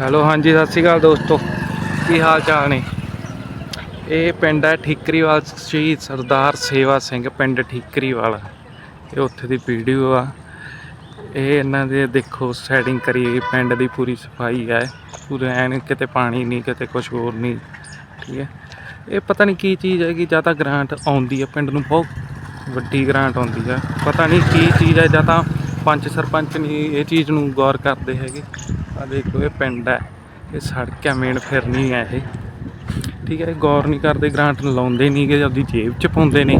Hello, ਹਾਂਜੀ, ਸਤਿ ਸ਼੍ਰੀ ਅਕਾਲ ਦੋਸਤੋ। ਕੀ ਹਾਲ ਚਾਲ ਨੇ? ਇਹ ਪਿੰਡ ਹੈ ਠੀਕਰੀਵਾਲ ਸ਼ਹੀਦ ਸਰਦਾਰ ਸੇਵਾ ਸਿੰਘ ਪਿੰਡ ਠੀਕਰੀਵਾਲ। ਇਹ ਉੱਥੇ ਦੀ ਵੀਡੀਓ ਆ। ਇਹ ਇਹਨਾਂ ਦੇ ਦੇਖੋ ਸੈਟਿੰਗ ਕਰੀ ਹੋਈ ਪਿੰਡ ਦੀ ਪੂਰੀ ਸਫ਼ਾਈ ਹੈ। ਪੂਰੇ ਐਨ ਕਿਤੇ ਪਾਣੀ ਨਹੀਂ, ਕਿਤੇ ਕੁਝ ਹੋਰ ਨਹੀਂ, ਠੀਕ ਹੈ। ਇਹ ਪਤਾ ਨਹੀਂ ਕੀ ਚੀਜ਼ ਹੈ ਕਿ ਜਾਂ ਤਾਂ ਗ੍ਰਾਂਟ ਆਉਂਦੀ ਹੈ ਪਿੰਡ ਨੂੰ, ਬਹੁਤ ਵੱਡੀ ਗ੍ਰਾਂਟ ਆਉਂਦੀ ਹੈ। ਪਤਾ ਨਹੀਂ ਕੀ ਚੀਜ਼ ਹੈ, ਜਾਂ ਤਾਂ ਪੰਚ ਸਰਪੰਚ ਨਹੀਂ, ਇਹ ਚੀਜ਼ ਨੂੰ ਗੌਰ ਕਰਦੇ ਹੈਗੇ। ਆ ਦੇਖੋ, ਇਹ ਪਿੰਡ ਹੈ। ਇਹ ਸੜਕ ਹੈ ਮੇਨ ਫਿਰਨੀ ਹੈ ਇਹ। ਠੀਕ ਹੈ ਗੌਰ ਨਹੀਂ ਕਰਦੇ ਗ੍ਰਾਂਟ ਲਾਉਂਦੇ ਨਹੀਂ ਕਿ ਆਪਦੀ ਜੇਬ 'ਚ ਪਾਉਂਦੇ ਨੇ।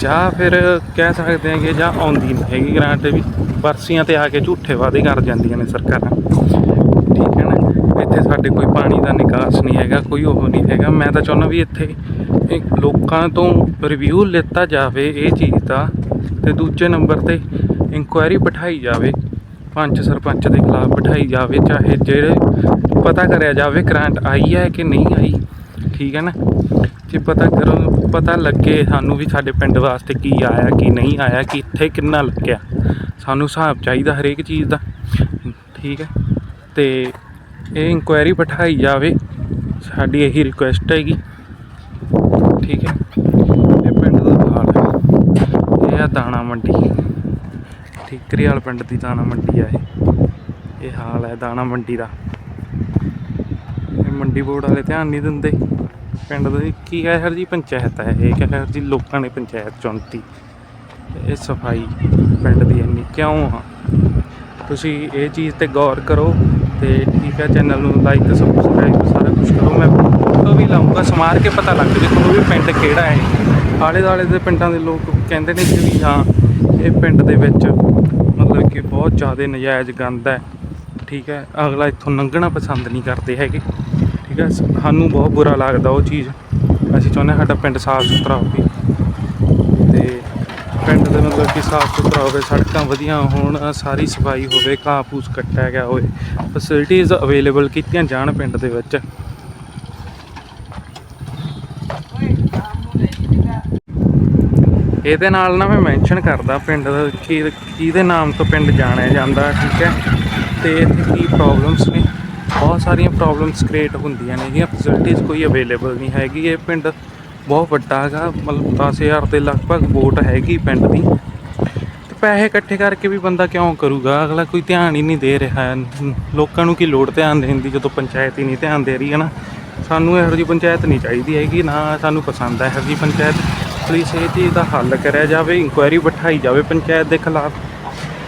ਜਾਂ ਫਿਰ ਕਹਿ ਸਕਦੇ ਹਾਂ ਕਿ ਜਾਂ ਆਉਂਦੀ ਨਹੀਂ ਹੈਗੀ ਗ੍ਰਾਂਟ ਵੀ। ਪਰਸੀਆਂ ਤੇ ਆ ਕੇ ਝੂਠੇ ਵਾਅਦੇ ਕਰ ਜਾਂਦੀਆਂ ਨੇ ਸਰਕਾਰਾਂ। ਠੀਕ ਹੈ ਨਾ, ਇੱਥੇ ਸਾਡੇ ਕੋਈ ਪਾਣੀ ਦਾ ਨਿਕਾਸ ਨਹੀਂ ਹੈਗਾ, ਕੋਈ ਉਹ ਨਹੀਂ ਹੈਗਾ। ਮੈਂ ਤਾਂ ਚਾਹੁੰਦਾ ਵੀ ਇੱਥੇ ਲੋਕਾਂ ਤੋਂ ਰਿਵਿਊ ਲਿੱਤਾ ਜਾਵੇ ਇਹ ਚੀਜ਼ ਦਾ, ਤੇ ਦੂਜੇ ਨੰਬਰ ਤੇ ਇਨਕੁਆਇਰੀ ਬਿਠਾਈ ਜਾਵੇ, ਪੰਚ ਸਰਪੰਚ ਦੇ ਖਿਲਾਫ ਬਿਠਾਈ ਜਾਵੇ, ਚਾਹੇ ਜਿਹੜੇ ਪਤਾ ਕਰਿਆ ਜਾਵੇ ਕਰੰਟ ਆਈ ਹੈ ਕਿ ਨਹੀਂ ਆਈ, ਠੀਕ ਹੈ ਨਾ? ਜੇ ਪਤਾ ਕਰੋ, ਪਤਾ ਲੱਗੇ ਸਾਨੂੰ ਵੀ ਸਾਡੇ ਪਿੰਡ ਵਾਸਤੇ ਕੀ ਆਇਆ, ਕੀ ਨਹੀਂ ਆਇਆ, ਕਿ ਇੱਥੇ ਕਿੰਨਾ ਲੱਗਿਆ। ਸਾਨੂੰ ਹਿਸਾਬ ਚਾਹੀਦਾ ਹਰੇਕ ਚੀਜ਼ ਦਾ, ਠੀਕ ਹੈ? ਤੇ ਇਹ ਇਨਕੁਆਇਰੀ ਬਿਠਾਈ ਜਾਵੇ, ਸਾਡੀ ਇਹੀ ਰਿਕੁਐਸਟ ਹੈਗੀ, ਠੀਕ ਹੈ? ਇਹ ਪਿੰਡ ਦਾ ਹਾਲ ਹੈ। ਇਹ ਆ ਦਾਣਾ ਮੰਡੀ। ਠੀਕਰੀ ਪਿੰਡ ਦੀ ਦਾਣਾ ਮੰਡੀ ਆ ਇਹ। ਇਹ ਹਾਲ ਹੈ ਦਾਣਾ ਮੰਡੀ ਦਾ। ਇਹ ਮੰਡੀ ਬੋਰਡ ਵਾਲੇ ਧਿਆਨ ਨਹੀਂ ਦਿੰਦੇ। ਪਿੰਡ ਦੀ ਕੀ ਹੈ ਹਰ ਜੀ ਪੰਚਾਇਤ ਹੈ ਇਹ, ਕਹਿ ਹਰ ਜੀ ਲੋਕਾਂ ਨੇ ਪੰਚਾਇਤ ਚੁਣਤੀ। ਇਹ ਸਫ਼ਾਈ ਪਿੰਡ ਦੀ ਇੰਨੀ ਕਿਉਂ ਆ? ਤੁਸੀਂ ਇਹ ਚੀਜ਼ ਤੇ ਗੌਰ ਕਰੋ ਤੇ ਠੀਕ ਹੈ, ਚੈਨਲ ਨੂੰ ਲਾਈਕ ਸਬਸਕ੍ਰਾਈਬ ਸਾਰਾ ਕੁਝ ਕਰੋ। ਮੈਂ ਫੋਟੋ ਵੀ ਲਾਉਂਗਾ ਸਮਾਰ ਕੇ ਪਤਾ ਲੱਗ ਜੇ ਤੁਹਾਨੂੰ ਵੀ ਪਿੰਡ ਕਿਹੜਾ ਹੈ। ਆਲੇ ਦੁਆਲੇ ਦੇ ਪਿੰਡਾਂ ਦੇ ਲੋਕ ਕਹਿੰਦੇ ਨੇ ਕਿ ਵੀ ਹਾਂ, ਇਹ ਪਿੰਡ ਦੇ ਵਿੱਚ ਮਤਲਬ ਕਿ ਬਹੁਤ ਜ਼ਿਆਦਾ ਨਜਾਇਜ਼ ਗੰਦ ਹੈ। ਠੀਕ ਹੈ, ਅਗਲਾ ਇੱਥੋਂ ਲੰਘਣਾ ਪਸੰਦ ਨਹੀਂ ਕਰਦੇ ਹੈਗੇ। ਠੀਕ ਹੈ, ਸਾਨੂੰ ਬਹੁਤ ਬੁਰਾ ਲੱਗਦਾ ਉਹ ਚੀਜ਼। ਅਸੀਂ ਚਾਹੁੰਦੇ ਹਾਂ ਸਾਡਾ ਪਿੰਡ ਸਾਫ਼ ਸੁਥਰਾ ਹੋਵੇ। ਤੇ ਪਿੰਡ ਦੇ ਮਤਲਬ ਕਿ ਸਾਫ਼ ਸੁਥਰਾ ਹੋਵੇ, ਸੜਕਾਂ ਵਧੀਆ ਹੋਣ, ਸਾਰੀ ਸਫ਼ਾਈ ਹੋਵੇ ਘਾਹ ਫੂਸ ਕੱਟਿਆ ਗਿਆ ਹੋਵੇ ਫੈਸਿਲਿਟੀਆਂ ਅਵੇਲੇਬਲ ਕੀਤੀਆਂ ਜਾਣ ਪਿੰਡ ਦੇ ਵਿੱਚ। ਇਹਦੇ ਨਾਲ ਨਾ ਮੈਂ ਮੈਂਸ਼ਨ ਕਰਦਾ ਪਿੰਡ ਦਾ ਕੀ ਕਿਹਦੇ ਨਾਮ ਤੋਂ ਪਿੰਡ ਜਾਣਿਆ ਜਾਂਦਾ, ਠੀਕ ਹੈ? ਤੇ ਇੱਥੇ ਕੀ ਪ੍ਰੋਬਲਮਸ ਨੇ? ਬਹੁਤ ਸਾਰੀਆਂ ਪ੍ਰੋਬਲਮਸ ਕ੍ਰੀਏਟ ਹੁੰਦੀਆਂ ਨੇ ਜਿਹੜੀਆਂ ਫੈਸਿਲਿਟੀਆਂ ਕੋਈ ਅਵੇਲੇਬਲ ਨਹੀਂ ਹੈਗੀ। ਇਹ ਪਿੰਡ ਬਹੁਤ ਵੱਡਾ ਹੈਗਾ, ਮਤਲਬ 10000 ਦੇ ਲਗਭਗ ਵੋਟ ਹੈਗੀ ਪਿੰਡ ਦੀ। ਤੇ ਪੈਸੇ ਇਕੱਠੇ ਕਰਕੇ ਵੀ ਬੰਦਾ ਕਿਉਂ ਕਰੂਗਾ? ਅਗਲਾ ਕੋਈ ਧਿਆਨ ਹੀ ਨਹੀਂ ਦੇ ਰਿਹਾ। ਲੋਕਾਂ ਨੂੰ ਕੀ ਲੋੜ ਧਿਆਨ ਦੇਣ ਦੀ? ਜਦੋਂ ਪੰਚਾਇਤ ਹੀ ਨਹੀਂ ਧਿਆਨ ਦੇ ਰਹੀ ਹੈ ਨਾ ਸਾਨੂੰ ਇਹੋ ਜਿਹੀ ਪੰਚਾਇਤ ਨਹੀਂ ਚਾਹੀਦੀ ਹੈਗੀ, ਨਾ ਸਾਨੂੰ ਪਸੰਦ ਹੈ ਇਹੋ ਜਿਹੀ ਪੰਚਾਇਤ। ਪਲੀਜ਼ ਇਹ ਚੀਜ਼ ਦਾ ਹੱਲ ਕਰਿਆ ਜਾਵੇ ਇਨਕੁਆਇਰੀ ਬਿਠਾਈ ਜਾਵੇ ਪੰਚਾਇਤ ਦੇ ਖਿਲਾਫ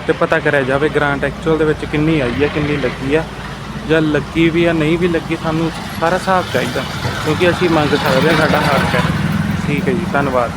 ਤੇ ਪਤਾ ਕਰਿਆ ਜਾਵੇ ਗ੍ਰਾਂਟ ਐਕਚੁਅਲ ਦੇ ਵਿੱਚ ਕਿੰਨੀ ਆਈ ਹੈ, ਕਿੰਨੀ ਲੱਗੀ ਆ। ਜਾਂ ਲੱਗੀ ਵੀ ਆ, ਨਹੀਂ ਵੀ ਲੱਗੀ, ਸਾਨੂੰ ਸਾਰਾ ਹਿਸਾਬ ਚਾਹੀਦਾ। ਕਿਉਂਕਿ ਅਸੀਂ ਮੰਗ ਸਕਦੇ ਹਾਂ ਸਾਡਾ ਹੱਕ ਹੈ। ਠੀਕ ਹੈ ਜੀ, ਧੰਨਵਾਦ।